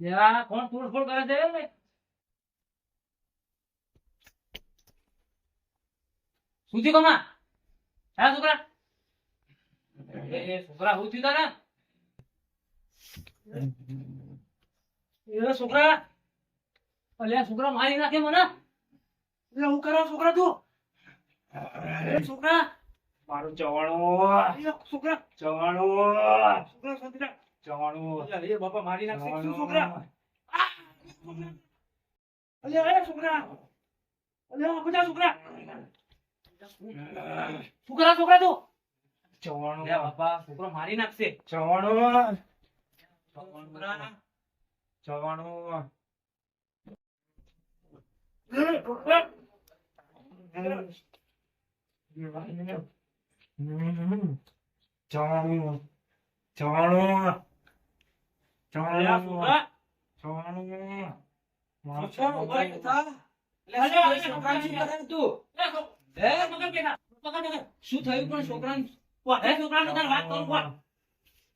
જરા કોણ તોડફોડ કરે છે શું થયું કમા હા છોકરા? એ છોકરા શું થયું તારે? એ છોકરા. અલ્યા છોકરા મારી નાખે મને. એટલે હું કરો છોકરા તું? છોકરા. મારું ચવાણું. છોકરા. ચવાણું. છોકરા. ચવાણું એ બાપા મારી નાખશે શું છોકરા? આ! અલ્યા એ છોકરા. અલ્યા બધા છોકરા. શું છોકરા તું. ચવાણું બાપા છોકરો મારી નાખશે. ચવાણું ચવાણું ચવાણું ચવાણું શું છોકરા, થયું પણ છોકરાને? વાહ, એ છોકરાને તારે વાત કરું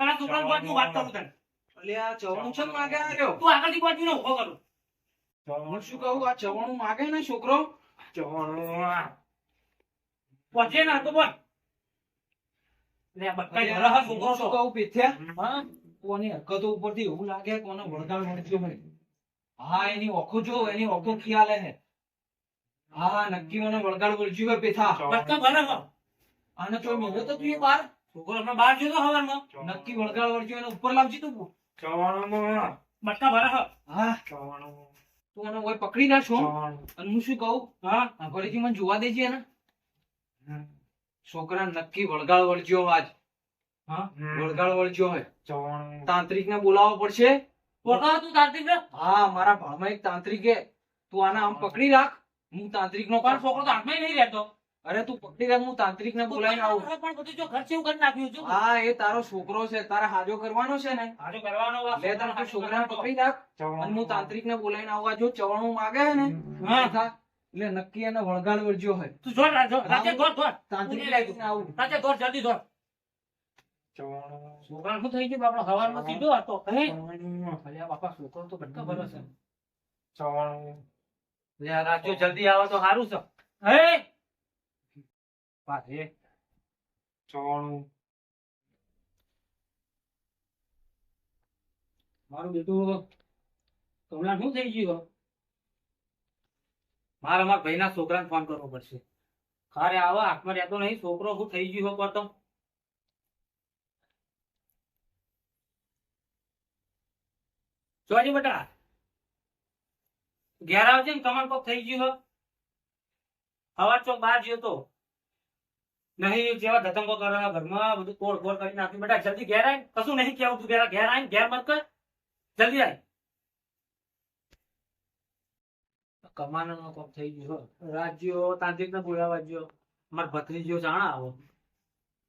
તારા છોકરાને બોલ, વાત કરું તને. અલ્યા, ચવાણું છે માગે આવ્યો? તું આગળથી બોલ, હું ઊભો કરું. હું શું કહું આ ચવાણું માગે ને છોકરો? ચવાણું પહોંચે ના તો બોલ. લે, ઘરે હા છોકરો શું કહું પેથ્યા હા. કોની હરકતો ઉપરથી એવું લાગે કોને વળગાડ વળગ્યો હોય હા એની ઓખો જો એની ઓખો ખ્યાલ હે. હા નક્કી મને વળગાડ વળગ્યું હોય પેથા. બક્કા ભરે. આને તો મેં તો તું બાર છોકરો હમણાં બહાર ગયો તો હવારમાં. નક્કી વળગાડ વળગ્યું એને ઉપર લાવજી તું. ચવાણું બક્કા ભરે હો. હા ચવાણું તું મને ઓય પકડી ના છો. અને હું શું કહું? હા. આ ફરીથી મને જોવા દેજે ને છોકરા નક્કી વળગાડ વળજ્યો આજ. હા? વળગાડ વળગ્યો તાંત્રિક ને બોલાવવો પડશે. પોતા તું તારતી ને હા મારા ભાળમાં એક તાંત્રિક. હે તું આને આમ પકડી રાખ. હું તાંત્રિક નો પણ છોકરો તો હાથમાં નહીં રહેતો. અરે તું પકડી રાખ હું તાંત્રિક ને બોલાવીને આવું. પણ બધું જો ઘર જેવું કરી નાખ્યું છે. હા એ તારો છોકરો છે. તારે હાજો કરવાનો છે ને? હાજો કરવાનો છોકરા લે તું પકડી રાખ. અને હું તાંત્રિક ને બોલાવીને આવવા જો ચવણું માગે છે ને હા. એટલે નક્કી એને વળગાડ વળજો હોય તું જો રાતે. તાંત્રિક લાગીને આવું. રાતે જલ્દી દોડ. છોકરાને શું થઈ ગયું? બાપડો હવારમાં સીધો હતો. હે? અલ્યા બાપા છોકરો તો બટકા ભરે છે? ચવાણું રાજ્યો જલ્દી આવે તો સારું છે. હે? પાછે ચવાણું મારું બેટું કમલા શું થઈ ગયું? મારે મારા ભાઈના છોકરાને ફોન કરવો પડશે. ખારે આવો હાથમાં રહેતો નહીં. છોકરો શું થઈ ગયું હોય તો. જોજે બેટા. ઘેર આવજે ને કમળ કોક થઈ ગયું હોય હવા ચોક બહાર ગયો તો. નહીં, જેવા ધતંગો કરે ઘરમાં, બધું તોડ ફોડ કરી નાખ્યું બેટા, જલ્દી ઘેર આય કશું નહીં કેવું તું ઘેર આય ઘેર મત કર. જલ્દી આય. કમાનો કોક થઈ ગયો. રાજ્યો તાંત્રિક ને બોલાવા ગયો માર ભત્રીજીઓ જાણા આવો.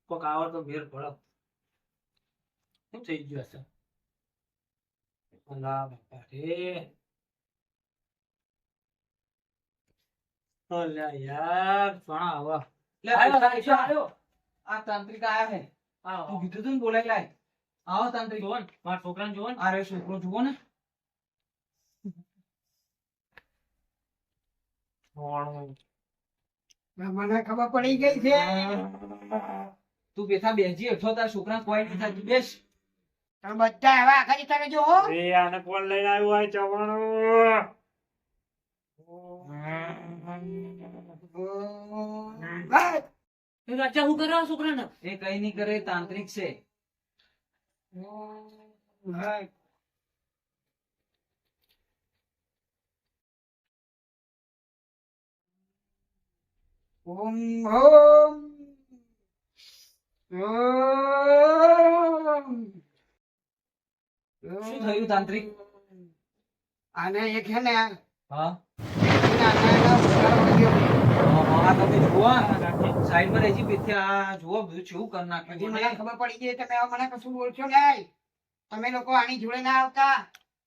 કોક આવો તો ભેર ભળક શું થઈ ગયું હશે? અલ્યા યાર આવ્યો. આ તાંત્રિક આયા હે કીધું તું બોલે લાય આવો તાંત્રિક જુઓ ને, મારા છોકરાને જુઓ ને. આ છોકરો જુઓ ને મને ખબર પડી ગઈ છે તું બેઠા બેસી અઠો તાર છોકરા કોઈ નહીં થાય બેસ બધા હવે આખા તમે જો એ આને કોણ લઈને આવ્યું હોય ચવાણું? રાજા હું કરે છોકરાને? એ કઈ નહીં કરે તાંત્રિક છે. ઓમ ઓમ ઓમ. શું થયું તાંત્રિક? આને એક છે ને હા. જુઓ સાઈડ રહેજી આ જુઓ બધું શું કરી નાખ્યું મને ખબર પડી ગઈ તમે મને કશું બોલશો નહીં. તમે લોકો આની જોડે ના આવતા.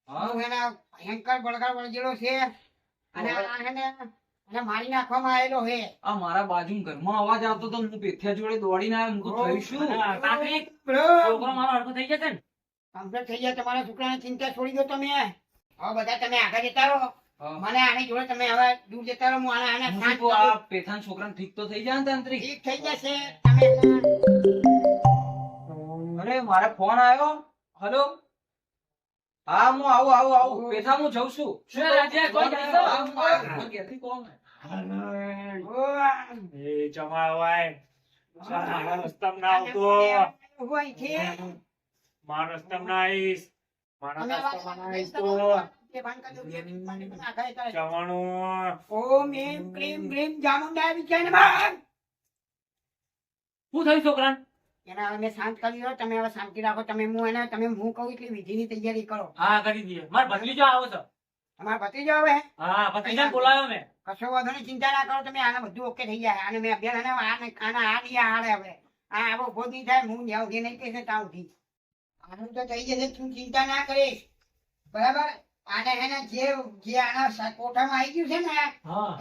હા. એના ભયંકર બળગાડ વળગેલો છે. અને ને મારી નાખવામાં આવેલો હે આ મારા બાજુ ઘરમાં અવાજ આવતો તો હું પેથિયા જોડે દોડીને આવ્યો. હું. છોકરો મારો હરખો થઈ જશે ને? કમ્પ્લીટ થઈ જાય તમારા છોકરાની ચિંતા છોડી દો તમે. હવે બધા તમે આગળ જતા રહો. હા. મને આની જોડે તમે હવે દૂર જતા રહો હું આને શાંત. આ પેથાન છોકરાને ઠીક તો થઈ જાય ને તાંત્રિક? ઠીક થઈ જશે. તમે અરે મારે ફોન આવ્યો હલો? હા હું આવું આવું આવું. પેથા હું જઉં છું. શું રાજ્યા, આવ્યો. ઘેરથી કોણ એ જમાવાય. મારા રસ્તામાં ના આવતો. હોય છે. મારા રસ્તામાં ના મારા તમે રસ્તામાં તો તે ભાન કરજો, બે મિનિટ માટે તમે આગળ જતા રહેજો. જવાનું ઓમ એમ ક્રીમ ગ્રીમ ચામુંડા વિચારમાં શું થયું છોકરા એને હવે મેં શાંત કરી દો તમે હવે શાંતિ રાખો તમે હું એને તમે હું કહું એટલી વિધિની તૈયારી કરો. હા કરી દઈએ. માર ભત્રીજો આવો છો. તમારા ભત્રીજો હવે હા ભત્રીજાને બોલાવ્યો મેં. કશો વાંધો નહીં ચિંતા ના કરો તમે આને બધું ઓકે થઈ જાય. અને મેં અભ્યાસ આને આ નહીં હાલે હવે. આ આવો નહીં થાય હું જ્યાં નહીં કહીશ ત્યાં આનું તો થઈ જશે તું ચિંતા ના કરીશ. બરાબર? આને એને જે જે આના કોઠામાં આવી ગયું છે ને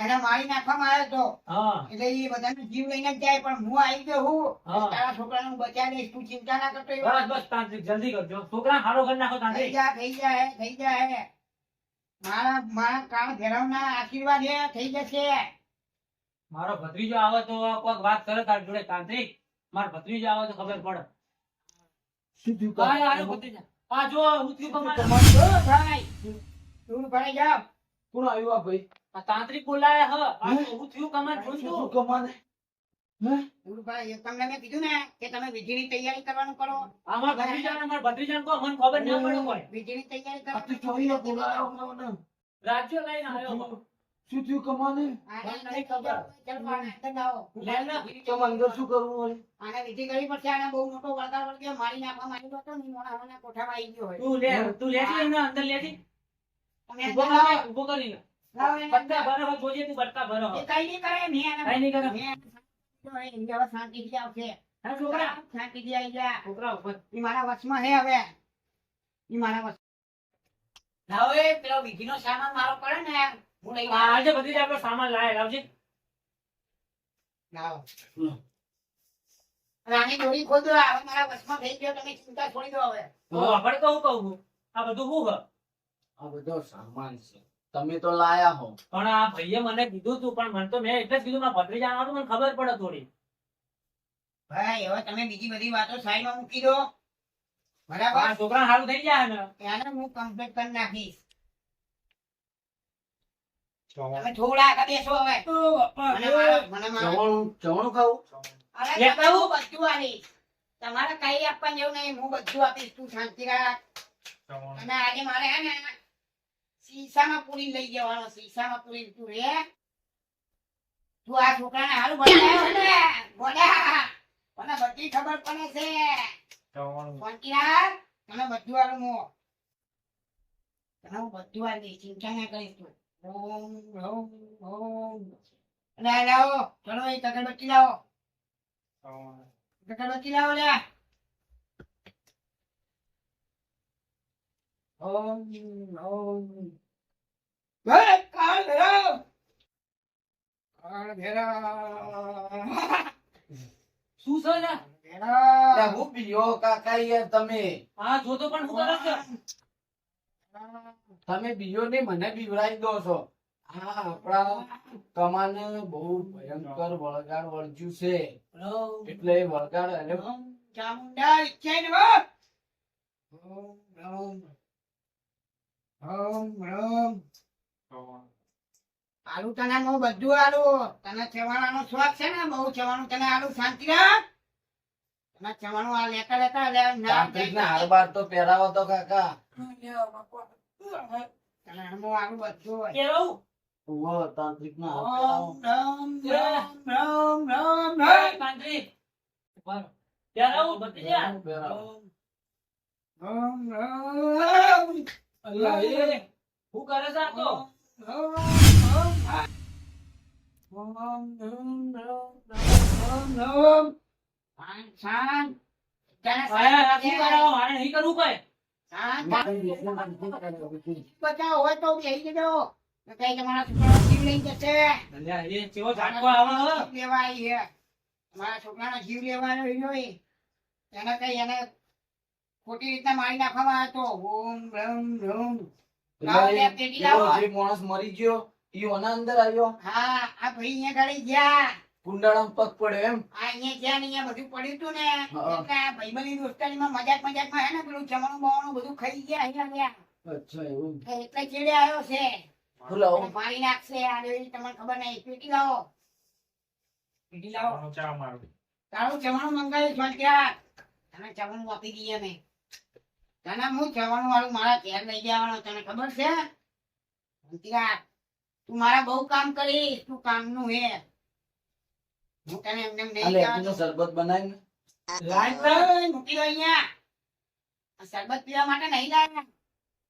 એને મારી નાખવામાં આવ્યો હતો હા. એટલે એ બધાનો જીવ લઈને જ જાય પણ હું આવી ગયો હું. તારા છોકરાને હું બચાવી દઈશ તું ચિંતા ના કરતો બસ બસ તાંત્રિક જલ્દી કરજો. છોકરા હારો ઘર નાખો થઈ તાંત્રિક જા થઈ જાય થઈ જાય મારા મારા કાળ ભેરવના આશીર્વાદ એ થઈ જશે. મારો ભત્રીજો આવે તો કોઈક વાત કરે તારી જોડે તાંત્રિક. મારો ભત્રીજો આવે તો ખબર પડે. આ આયો ભત્રીજા. આ જો. હું થયું કમાલ. ભાઈ. તું ભરાઈ જા. કોણ આવ્યું આ ભાઈ? આ તાંત્રિક બોલાય હ. આ હું? થયું? કમાને? ગુરુભાઈ, તમને મેં કીધું ને કે તમે વિધિની તૈયારી કરવાનું કરો. આમાં ભત્રીજાને મારા ભત્રીજાને કહો, મને ખબર ના પડે કોઈ તૈયારી કરવાનું ચોવીને બોલાયો મને રાજ્ય લઈને આવ્યો. શું થયું કમાને? ખબર. અંદર. તો શું કરવું હોય? આને વિધિ કરવી પડશે આને બહુ મોટો વળગાડ વળગ્યો મારી નાખવા માંગ્યો હતો ને મોણા મોણા કોઠામાં આવી ગયો હોય. તું લે તું લેતી એને અંદર લેતી તમે ઊભો કરી ઊભો કરી લાવો એને અંદર. બટકા ભરે હોય જોજે તું બટકા ભરે એ કઈ નહીં કરે મેં એને- કઈ નહીં કરે. મેં એને હવે એની હવે આવશે. હા, છોકરા. શાંતિથી આવી જા. છોકરા ઉપર. ઈ મારા વશમાં હે હવે. ઈ મારા વશ એ પેલો વિધિનો સામાન મારો પડે ને. હું લઈ આ આજે બધી આપણો સામાન લાય લાવજે રાણી દોરી ખોદો હવે મારા વશમાં થઈ ગયો તમે ચિંતા છોડી દો હવે. તો આપણે કહું કહું આ બધું શું આ બધો સામાન છે. તમે તો લાયા હો. પણ આ ભાઈએ મને કીધું તું પણ મને તો મેં એટલે જ કીધું મારા ભત્રીજા આવવાનું મને ખબર પડે થોડી. ભાઈ હવે તમે બીજી બધી વાતો સાઈડમાં મૂકી દો. બરાબર? છોકરા સારું થઈ જાય ને? એને હું કમ્પ્લીટ કરી નાખીશ. તમે થોડા બેસો હવે. મને ખાવું? અરે આવું? તમારે કઈ આપવા જેવું નહીં. હું બધું આપીશ. તું શાંતિ રાખ અને આજે મારે હે ને શીશામાં પૂરી લઈ જવાનો શીશામાં પૂરી તું રે તું આ છોકરાને હારું છે ને. બોલ્યા મને બધી ખબર પડે છે. શાંતિ રાખ તને બધું હારું હું તને હું બધું આવી દઈશ ચિંતા ના કરીશ તું. ઓમ ઓમ ઓમ અને લાવો ચલો એ અગરબત્તી લાવો અગરબત્તી લાવો લે ઓમ ઓમ હે કાળ ભૈરવ કાળ ભૈરવ શું છે ને ભેરા હું પીયો કાકા યાર તમે. હા જોતો પણ હું કરો છે તમે બીજો ને મને બીવરાઈ દો છો. આ આપણા કમાને બહુ ભયંકર વળગાડ વળગ્યું છે. એટલે વળગાડ અને ચામુંડા વિચ્છેદ હો. ઓમ ઓમ ઓમ ઓમ આલુ તને હું બધું આલુ. તને ચવાણાનો શોખ છે ને? બહુ ચવાનું તને આલુ શાંતિ રાખ તને ચવાણું આ લેતા લેતા ના હાર બાર તો પહેરાવો તો કાકા. તને શું કરે છે આ તો આયા આ શું કરાવો? મારે નહીં કરવું કઈ ઝાટકો આવે જીવ જીવ લેવાનો એને કઈ એને ખોટી રીતના મારી નાખવામાં આવ્યો ઓમ રમ રમ માણસ મરી ગયો ઈ અંદર આવ્યો હા આ ભાઈ અહીંયા ગાડી ગયા કુંડાળામાં પગ પડ્યો એમ? આ અહીંયા જ્યાં અહીંયા બધું પડ્યું હતું ને. એટલે આ ભાઈબંધની દોસ્તારીમાં મજાક મજાકમાં હે ને પેલું જમણું બવાનું બધું ખાઈ ગયા અહીંયા ગયા અચ્છા એવું. એટલે ચેડે આવ્યો છે. બોલાવો મારી નાખશે આ જોઈ તમને ખબર નહીં. પીટી લાવો. પીટી લાવો. ચા મારો. તારું જમણું મંગાવ્યું છે ત્યાં તને જમણું આપી દઈએ મેં તને હું જમણું વાળું મારા ઘેર લઈ જવાનો તને ખબર છે? તું મારા બહુ કામ કરીશ તું કામનું હે હું તને એમને નહીં આ શરબત બનાવીને લાય મૂકી દો અહીંયા. શરબત પીવા માટે નહીં લાયા.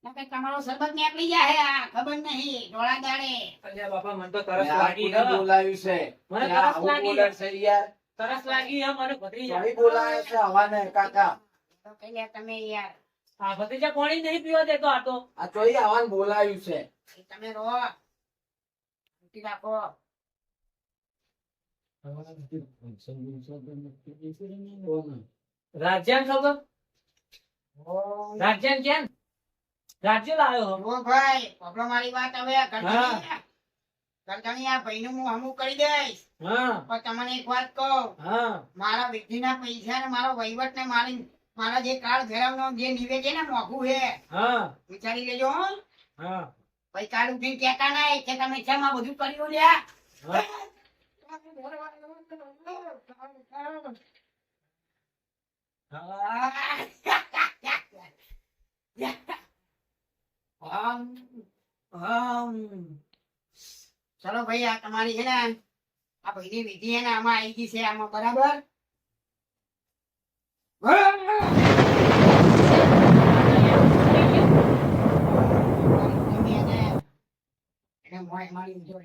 નકર તમારો શરબત નીકળી જાય આ ખબર નહીં ડોળા દાડે. અલ્યા બાપા મને તો તરસ લાગી હે. બોલાવ્યું છે? મને તરસ લાગી. છે યાર. તરસ લાગી હે મને ભત્રીજા. ચોરી બોલાવે છે હવાને કાકા. તો કહી તમે યાર. ભત્રીજા પાણી નહીં પીવા દેતો આ તો. આ ચોરી હવાને બોલાવ્યું છે. તમે રો. મૂકી રાખો. રાજ્યાન ખબર? રાજ્યાન ક્યાં રાજ્ય લાવ્યો ભાઈ પકડો મારી વાત હવે આ હા. ગરદણી ગરદણી આ હું હમું કરી દઈશ. પણ તમને એક વાત કહું. મારા વિધિ ના પૈસા ને મારો વહીવટ ને મારી મારા જે કાર્ડ ફેરવનો જે નિવેદ છે ને મોઘું હા. વિચારી લેજો હો. હા. પછી કાર્ડ ઉઠીને કહેતા નહીં કે તમે શેમાં બધું કર્યું લ્યા. ચલો ભાઈ આ તમારી છે ને આ ભાઈની વિધિ છે ને આમાં આવી ગઈ છે આમાં બરાબર તમે એને- એને મોંએ મારી દીધો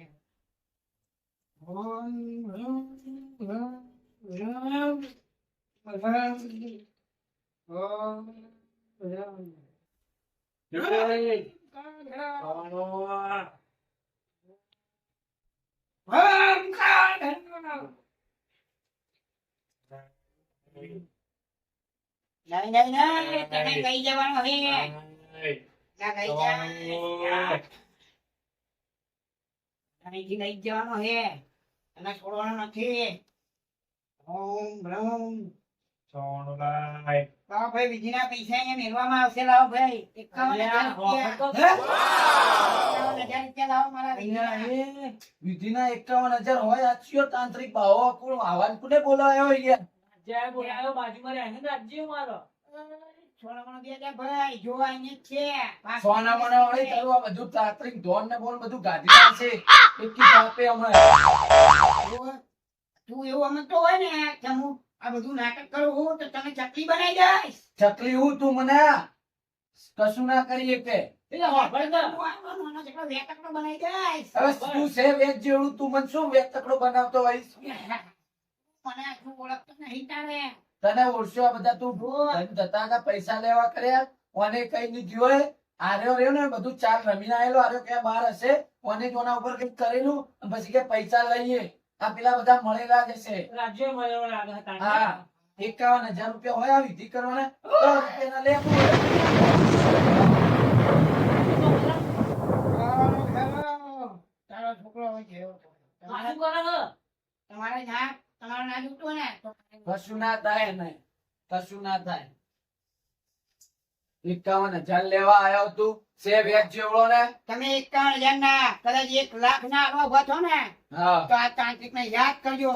એમ. ઓમ, ઓમ, ઓમ, ઓમ, ઓમ, ઓમ, ઓમ. નહીં નહીં નહીં તને કઈ જવાનું હે ના કઈ જવાનું અહીંથી હે છોડવાનો નથી. ઓમ બ્રહ્મ. સોનું લાય ભાઈ વિધિના પૈસા અહીંયા મેળવામાં આવશે. લાવો ભાઈ. એકાવન હજાર રૂપિયા. વિધિના. એકાવન હોય આચ્યો તાંત્રિક ભાવો કોણ આવાન કોને બોલાયો યાર રાજ્ય બોલાયો બાજુમાં રહે રાજ્ય મારો. સોના મને વળી તારું આ બધું તાંત્રિક ધોન ને બોન બધું છે. હમણાં. તું એવું સમજતો હોય ને કે હું આ બધું નાટક કરું હું તો તમે ચકલી બનાવી દઈશ. ચકલી હું તું મને? કશું ના કે તો. મને શું વેચ તકડો બનાવતો હોય મને ઓળખતો નહીં તારે. તને ઓળશો આ બધા તું જતા પૈસા લેવા કર્યા. કોને કઈ નહીં જોયે આર્યો રહ્યો ને બધું ચાર રમીને આવેલો આર્યો કે બહાર હશે. કોને જ ઉપર કંઈક કરેલું? પછી કે પૈસા લઈએ. આ પેલા બધા મળેલા જ હશે. રાજ્ય હતા. હા. એકાવન હજાર રૂપિયા હોય આ વિધિ કરવાના. સો રૂપિયાના લેવું તારો છોકરો હોય તમારે હે? તમારે ના? કશું ના થાય ને કશું ના થાય. એકાવન હજાર લેવા આવ્યો તું છે વેચ જેવડો ને? તમે એકાવન હજાર ના કદાચ એક લાખ ના આવા ઊભા થો ને તો આ તાંત્રિક ને યાદ કરજો.